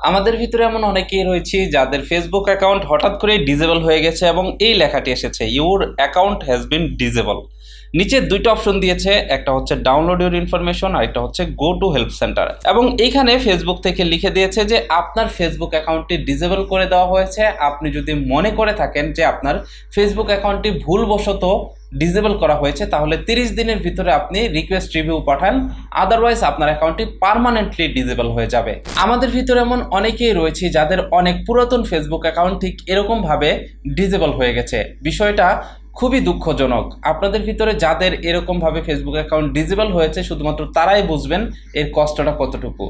আমাদের ভিতরে এমন অনেকেই রয়েছে যাদের ফেসবুক অ্যাকাউন্ট হঠাৎ করে ডিজেবল হয়ে গেছে এবং এই লেখাটি এসেছে your account has been disable নিচে দুইটা অপশন দিয়েছে, একটা হচ্ছে ডাউনলোড ইউর ইনফরমেশন আর একটা হচ্ছে গো টু হেল্প সেন্টার এবং এইখানে ফেসবুক থেকে লিখে দিয়েছে যে আপনার ফেসবুক অ্যাকাউন্টটি ডিজেবল করে দেওয়া হয়েছে। আপনি যদি মনে করে থাকেন যে আপনার ফেসবুক অ্যাকাউন্টটি ভুলবশত ডিজেবল করা হয়েছে, তাহলে তিরিশ দিনের ভিতরে আপনি রিকোয়েস্ট রিভিউ পাঠান। আদারওয়াইজ আপনার অ্যাকাউন্টটি পার্মানেন্টলি ডিজেবল হয়ে যাবে। আমাদের ভিতরে এমন অনেকেই রয়েছে যাদের অনেক পুরাতন ফেসবুক অ্যাকাউন্ট ঠিক এরকমভাবে ডিজেবল হয়ে গেছে। বিষয়টা খুবই দুঃখজনক। আপনাদের ভিতরে যাদের এরকমভাবে ফেসবুক অ্যাকাউন্ট ডিজেবল হয়েছে, শুধুমাত্র তারাই বুঝবেন এর কষ্টটা কতটুকু।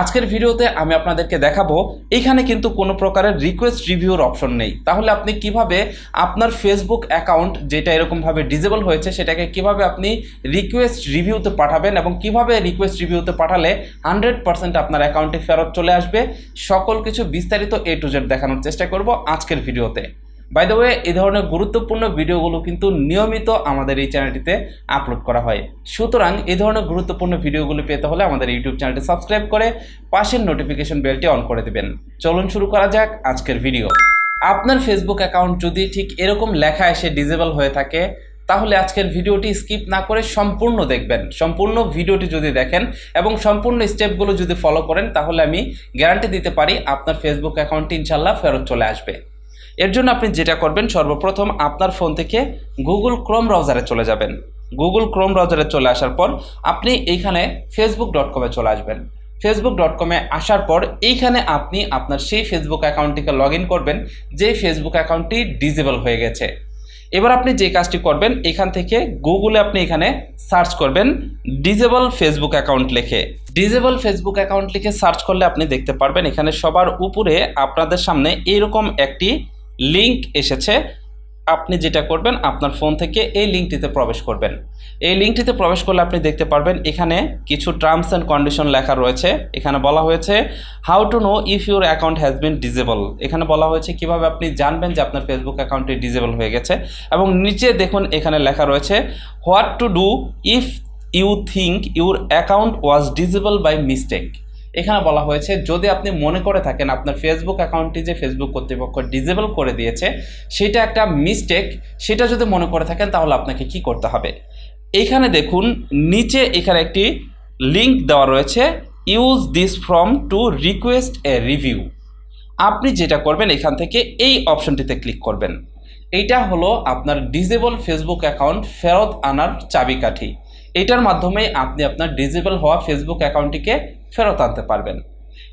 আজকের ভিডিওতে আমি আপনাদেরকে দেখাবো, এখানে কিন্তু কোনো প্রকারের রিকোয়েস্ট রিভিউর অপশন নেই। তাহলে আপনি কীভাবে আপনার ফেসবুক অ্যাকাউন্ট যেটা এরকমভাবে ডিজেবল হয়েছে, সেটাকে কীভাবে আপনি রিকোয়েস্ট রিভিউতে পাঠাবেন এবং কীভাবে রিকোয়েস্ট রিভিউতে পাঠালে হান্ড্রেড পার্সেন্ট আপনার অ্যাকাউন্টে ফেরত চলে আসবে, সকল কিছু বিস্তারিত এ টু জেড দেখানোর চেষ্টা করব আজকের ভিডিওতে। বাই দ্য ওয়ে এই ধরনের গুরুত্বপূর্ণ ভিডিওগুলো কিন্তু নিয়মিত আমাদের এই চ্যানেলটিতে আপলোড করা হয়। সুতরাং এই ধরনের গুরুত্বপূর্ণ ভিডিওগুলো পেতে হলে আমাদের ইউটিউব চ্যানেলটি সাবস্ক্রাইব করে পাশের নোটিফিকেশন বেলটি অন করে দেবেন। চলুন শুরু করা যাক আজকের ভিডিও। আপনার ফেসবুক অ্যাকাউন্ট যদি ঠিক এরকম লেখা এসে ডিজেবল হয়ে থাকে, তাহলে আজকের ভিডিওটি স্কিপ না করে সম্পূর্ণ দেখবেন। সম্পূর্ণ ভিডিওটি যদি দেখেন এবং সম্পূর্ণ স্টেপগুলো যদি ফলো করেন, তাহলে আমি গ্যারান্টি দিতে পারি আপনার ফেসবুক অ্যাকাউন্টটি ইনশাল্লাহ ফেরত চলে আসবে। এর জন্য আপনি যেটা করবেন, সর্বপ্রথম আপনার ফোন থেকে গুগল ক্রোম ব্রাউজারে চলে যাবেন। গুগল ক্রোম ব্রাউজারে চলে আসার পর আপনি এইখানে ফেসবুক ডট কমে চলে আসবেন। ফেসবুক ডট কমে আসার পর এইখানে আপনি আপনার সেই ফেসবুক অ্যাকাউন্টটিকে লগ করবেন যে ফেসবুক অ্যাকাউন্টটি ডিজেবল হয়ে গেছে। এবার আপনি যে কাজটি করবেন, এখান থেকে গুগলে আপনি এখানে সার্চ করবেন ডিজেবল ফেসবুক অ্যাকাউন্ট লিখে। ডিজেবল ফেসবুক অ্যাকাউন্ট লিখে সার্চ করলে আপনি দেখতে পারবেন, এখানে সবার উপরে আপনাদের সামনে এরকম একটি লিংক এসেছে। আপনি যেটা করবেন, আপনার ফোন থেকে এই লিঙ্কটিতে প্রবেশ করবেন। এই লিঙ্কটিতে প্রবেশ করলে আপনি দেখতে পারবেন, এখানে কিছু টার্মস অ্যান্ড কন্ডিশন লেখা রয়েছে। এখানে বলা হয়েছে how to know if your account has been disable এখানে বলা হয়েছে, কীভাবে আপনি জানবেন যে আপনার ফেসবুক অ্যাকাউন্টটি ডিজেবল হয়ে গেছে? এবং নিচে দেখুন, এখানে লেখা রয়েছে what to do if you think your account was disable by mistake এখানে বলা হয়েছে, যদি আপনি মনে করে থাকেন আপনার ফেসবুক অ্যাকাউন্টটি যে ফেসবুক কর্তৃপক্ষ ডিজেবল করে দিয়েছে, সেটা একটা মিস্টেক সেটা যদি মনে করে থাকেন তাহলে আপনাকে কি করতে হবে? এইখানে দেখুন, নিচে এখানে একটি লিংক দেওয়া রয়েছে use this form to request a review আপনি যেটা করবেন এখান থেকে এই অপশনটিতে ক্লিক করবেন। এইটা হলো আপনার ডিজেবল ফেসবুক অ্যাকাউন্ট ফেরত আনার চাবিকাঠি। এটার মাধ্যমে আপনি আপনার ডিজেবল হওয়া ফেসবুক অ্যাকাউন্টটিকে ফেরত আনতে পারবেন।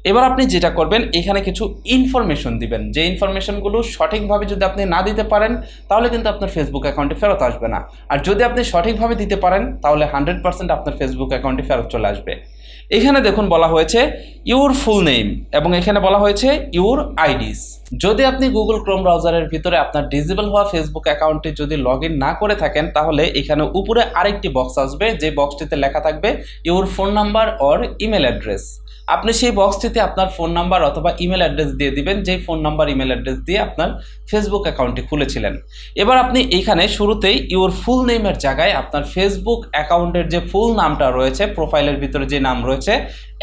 এবার আপনি যেটা করবেন, এখানে কিছু ইনফরমেশন দিবেন। যে ইনফরমেশনগুলো সঠিকভাবে যদি আপনি না দিতে পারেন, তাহলে কিন্তু আপনার ফেসবুক অ্যাকাউন্টে ফেরত আসবে না। আর যদি আপনি সঠিকভাবে দিতে পারেন, তাহলে হান্ড্রেড পার্সেন্ট আপনার ফেসবুক অ্যাকাউন্টে ফেরত চলে আসবে। এখানে দেখুন বলা হয়েছে ইউর ফুল নেম এবং এখানে বলা হয়েছে ইউর আইডিস যদি আপনি গুগল ক্রোম ব্রাউজারের ভিতরে আপনার ডিজেবল হওয়া ফেসবুক অ্যাকাউন্টে যদি লগ না করে থাকেন, তাহলে এখানে উপরে আরেকটি বক্স আসবে, যে বক্সটিতে লেখা থাকবে your phone number or email address আপনি সেই বক্সটিতে আপনার ফোন নাম্বার অথবা ইমেল অ্যাড্রেস দিয়ে দিবেন, যেই ফোন নাম্বার ইমেল অ্যাড্রেস দিয়ে আপনার ফেসবুক অ্যাকাউন্টটি খুলেছিলেন। এবার আপনি এইখানে শুরুতেই ইউর ফুল নেমের জায়গায় আপনার ফেসবুক অ্যাকাউন্টের যে ফুল নামটা রয়েছে প্রোফাইলের ভিতরে যে নাম রয়েছে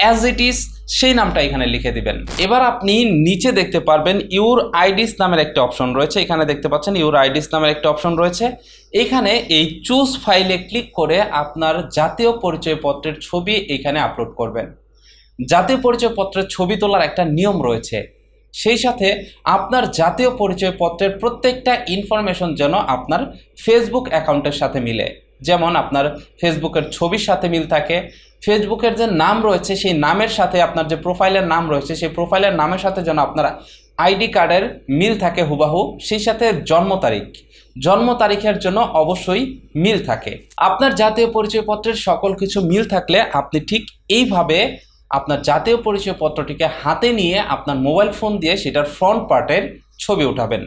অ্যাজ ইট ইজ সেই নামটা এখানে লিখে দিবেন। এবার আপনি নিচে দেখতে পারবেন ইউর আইডিস নামের একটা অপশন রয়েছে। এখানে দেখতে পাচ্ছেন ইউর আইডিস নামের একটা অপশন রয়েছে। এখানে এই চুজ ফাইলে ক্লিক করে আপনার জাতীয় পরিচয়পত্রের ছবি এখানে আপলোড করবেন। জাতীয় পরিচয়পত্রের ছবি তোলার একটা নিয়ম রয়েছে। সেই সাথে আপনার জাতীয় পরিচয়পত্রের প্রত্যেকটা ইনফরমেশন যেন আপনার ফেসবুক অ্যাকাউন্টের সাথে মিলে। যেমন আপনার ফেসবুকের ছবির সাথে মিল থাকে, ফেসবুকের যে নাম রয়েছে সেই নামের সাথে আপনার যে প্রোফাইলের নাম রয়েছে সেই প্রোফাইলের নামের সাথে যেন আপনার আইডি কার্ডের মিল থাকে হুবাহু, সেই সাথে জন্ম তারিখ। জন্ম তারিখের জন্য অবশ্যই মিল থাকে। আপনার জাতীয় পরিচয়পত্রের সকল কিছু মিল থাকলে আপনি ঠিক এইভাবে আপনার জাতীয় পরিচয়পত্রটিকে হাতে নিয়ে আপনার মোবাইল ফোন দিয়ে সেটার ফ্রন্ট পার্টের ছবি উঠাবেন।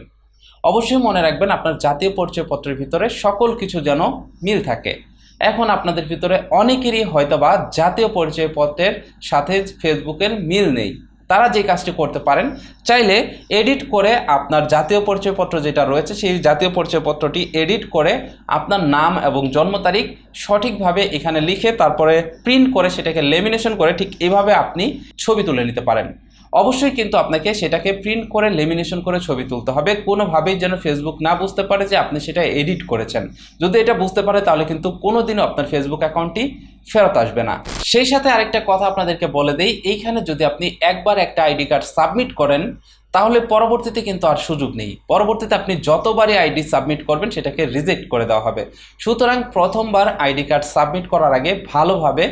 অবশ্যই মনে রাখবেন আপনার জাতীয় পরিচয়পত্রের ভিতরে সকল কিছু যেন মিল থাকে। এখন আপনাদের ভিতরে অনেকেরই হয়তোবা জাতীয় পরিচয়পত্রের সাথে ফেসবুকের মিল নেই। তারা যে কাজটি করতে পারেন, চাইলে এডিট করে আপনার জাতীয় পরিচয়পত্র যেটা রয়েছে, সেই জাতীয় পরিচয়পত্রটি এডিট করে আপনার নাম এবং জন্ম তারিখ সঠিকভাবে এখানে লিখে তারপরে প্রিন্ট করে সেটাকে লেমিনেশন করে ঠিক এভাবে আপনি ছবি তুলে নিতে পারেন। অবশ্যই কিন্তু আপনাকে সেটাকে প্রিন্ট করে লেমিনেশন করে ছবি তুলতে হবে। কোনোভাবেই যেন ফেসবুক না বুঝতে পারে যে আপনি সেটা এডিট করেছেন। যদি এটা বুঝতে পারে, তাহলে কিন্তু কোনোদিনও আপনার ফেসবুক অ্যাকাউন্টটি ফেরত আসবে না। সেই সাথে আরেকটা কথা আপনাদেরকে বলে দেই, এইখানে যদি আপনি একবার একটা আইডি কার্ড সাবমিট করেন, তাহলে পরবর্তীতে কিন্তু আর সুযোগ নেই। পরবর্তীতে আপনি যতবারই আইডি সাবমিট করবেন, সেটাকে রিজেক্ট করে দেওয়া হবে। সুতরাং প্রথমবার আইডি কার্ড সাবমিট করার আগে ভালোভাবে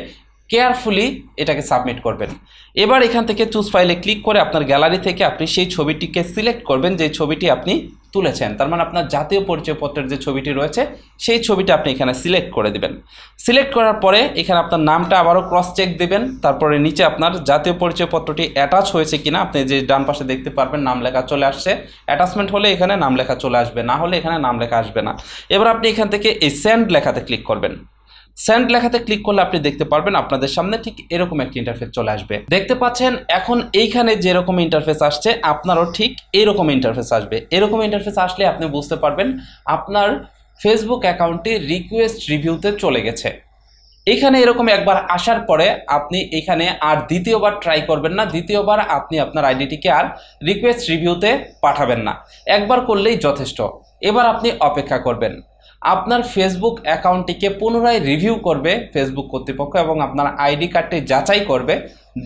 কেয়ারফুলি এটাকে সাবমিট করবেন। এবার এখান থেকে চুজ ফাইলে ক্লিক করে আপনার গ্যালারি থেকে আপনি সেই ছবিটিকে সিলেক্ট করবেন, যে ছবিটি আপনি তুলেছেন। তার মানে আপনার জাতীয় পরিচয়পত্রের যে ছবিটি রয়েছে, সেই ছবিটা আপনি এখানে সিলেক্ট করে দিবেন। সিলেক্ট করার পরে এখানে আপনার নামটা আবারও ক্রস চেক দিবেন। তারপরে নিচে আপনার জাতীয় পরিচয়পত্রটি অ্যাটাচ হয়েছে কিনা, আপনি যে ডান পাশে দেখতে পারবেন নাম লেখা চলে আসছে। অ্যাটাচমেন্ট হলে এখানে নাম লেখা চলে আসবে, না হলে এখানে নাম লেখা আসবে না। এবার আপনি এখান থেকে এই সেন্ড লেখাতে ক্লিক করবেন। সেন্ড লেখাতে ক্লিক করলে আপনি দেখতে পারবেন আপনাদের সামনে ঠিক এরকম একটি ইন্টারফেস চলে আসবে। দেখতে পাচ্ছেন, এখন এইখানে যেরকম ইন্টারফেস আসছে, আপনারও ঠিক এরকম ইন্টারফেস আসবে। এরকম ইন্টারফেস আসলে আপনি বুঝতে পারবেন আপনার ফেসবুক অ্যাকাউন্টটি রিকোয়েস্ট রিভিউতে চলে গেছে। এখানে এরকম একবার আসার পরে আপনি এখানে আর দ্বিতীয়বার ট্রাই করবেন না, দ্বিতীয়বার আপনি আপনার আইডিটিকে আর রিকোয়েস্ট রিভিউতে পাঠাবেন না। একবার করলেই যথেষ্ট। এবার আপনি অপেক্ষা করবেন। আপনার ফেসবুক অ্যাকাউন্টটিকে পুনরায় রিভিউ করবে ফেসবুক কর্তৃপক্ষ এবং আপনার আইডি কার্ডটি যাচাই করবে।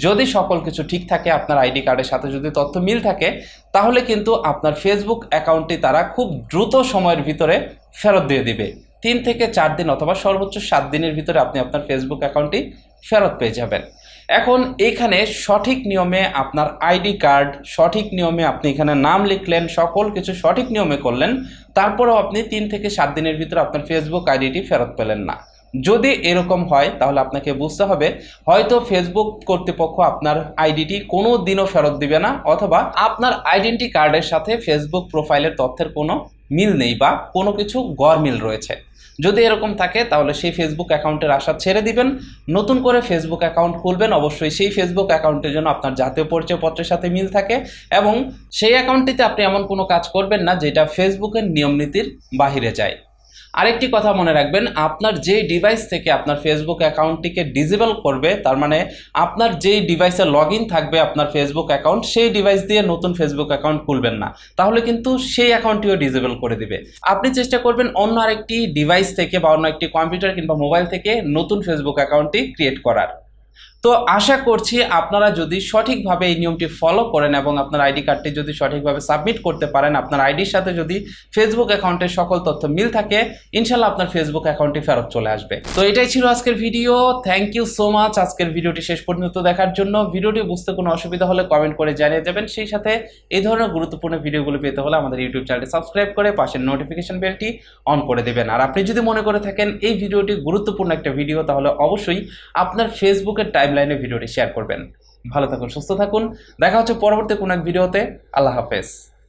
যদি সকল কিছু ঠিক থাকে, আপনার আইডি কার্ডের সাথে যদি তথ্য মিল থাকে, তাহলে কিন্তু আপনার ফেসবুক অ্যাকাউন্টটি তারা খুব দ্রুত সময়ের ভিতরে ফেরত দিয়ে দিবে। তিন থেকে চার দিন অথবা সর্বোচ্চ সাত দিনের ভিতরে আপনি আপনার ফেসবুক অ্যাকাউন্টটি ফেরত পেয়ে যাবেন। এখন এখানে সঠিক নিয়মে আপনার আইডি কার্ড, সঠিক নিয়মে আপনি এখানে নাম লিখলেন, সকল কিছু সঠিক নিয়মে করলেন, তারপরেও আপনি তিন থেকে সাত দিনের ভিতরে আপনার ফেসবুক আইডিটি ফেরত পেলেন না। যদি এরকম হয়, তাহলে আপনাকে বুঝতে হবে, হয়তো ফেসবুক কর্তৃপক্ষ আপনার আইডিটি কোনো দিনও ফেরত দিবে না, অথবা আপনার আইডেন্টি কার্ডের সাথে ফেসবুক প্রোফাইলের তথ্যের কোনো মিল নেই বা কোনো কিছু গড় মিল রয়েছে। যদি এরকম থাকে, তাহলে সেই ফেসবুক অ্যাকাউন্টের আশা ছেড়ে দিবেন। নতুন করে ফেসবুক অ্যাকাউন্ট খুলবেন, অবশ্যই সেই ফেসবুক অ্যাকাউন্টের জন্য আপনার জাতীয় পরিচয়পত্রের সাথে মিল থাকে এবং সেই অ্যাকাউন্টটিতে আপনি এমন কোনো কাজ করবেন না, যেটা ফেসবুকের নিয়ম নীতির বাহিরে যায়। আরেকটি কথা মনে রাখবেন, আপনার যেই ডিভাইস থেকে আপনার ফেসবুক অ্যাকাউন্টটিকে ডিজেবল করবে, তার মানে আপনার যেই ডিভাইসে লগ থাকবে আপনার ফেসবুক অ্যাকাউন্ট সেই ডিভাইস দিয়ে নতুন ফেসবুক অ্যাকাউন্ট খুলবেন না। তাহলে কিন্তু সেই অ্যাকাউন্টটিও ডিজেবল করে দিবে। আপনি চেষ্টা করবেন অন্য আরেকটি ডিভাইস থেকে বা অন্য একটি কম্পিউটার কিংবা মোবাইল থেকে নতুন ফেসবুক অ্যাকাউন্টটি ক্রিয়েট করার। তো আশা করছি আপনারা যদি সঠিকভাবে এই নিয়মটি ফলো করেন এবং আপনার আইডি কার্ডটি যদি সঠিকভাবে সাবমিট করতে পারেন, আপনার আইডির সাথে যদি ফেসবুক অ্যাকাউন্টের সকল তথ্য মিল থাকে ইনশাল্লাহ আপনার ফেসবুক অ্যাকাউন্টটি ফেরত চলে আসবে। তো এটাই ছিল আজকের video thank you so much আজকের ভিডিওটি শেষ পর্যন্ত দেখার জন্য। ভিডিওটি বুঝতে কোনো অসুবিধা হলে কমেন্ট করে জানিয়ে যাবেন সেই সাথে এই ধরনের গুরুত্বপূর্ণ ভিডিওগুলো পেতে হলে আমাদের ইউটিউব চ্যানেলটি সাবস্ক্রাইব করে পাশের নোটিফিকেশন বেলটি অন করে দেবেন। আর আপনি যদি মনে করে থাকেন এই ভিডিওটি গুরুত্বপূর্ণ একটা ভিডিও তাহলে অবশ্যই আপনার ফেসবুকের টাইমলাইনে ভিডিওটি শেয়ার করবেন। ভালো থাকুন, সুস্থ থাকুন। দেখা হচ্ছে পরবর্তী কোনো এক ভিডিওতে। আল্লাহ হাফেজ।